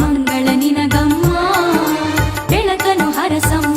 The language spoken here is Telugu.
ಮಂಗಳ ನಿನಗಮ್ಮ ಬೆಳಕನು ಹರಸಮ್ಮ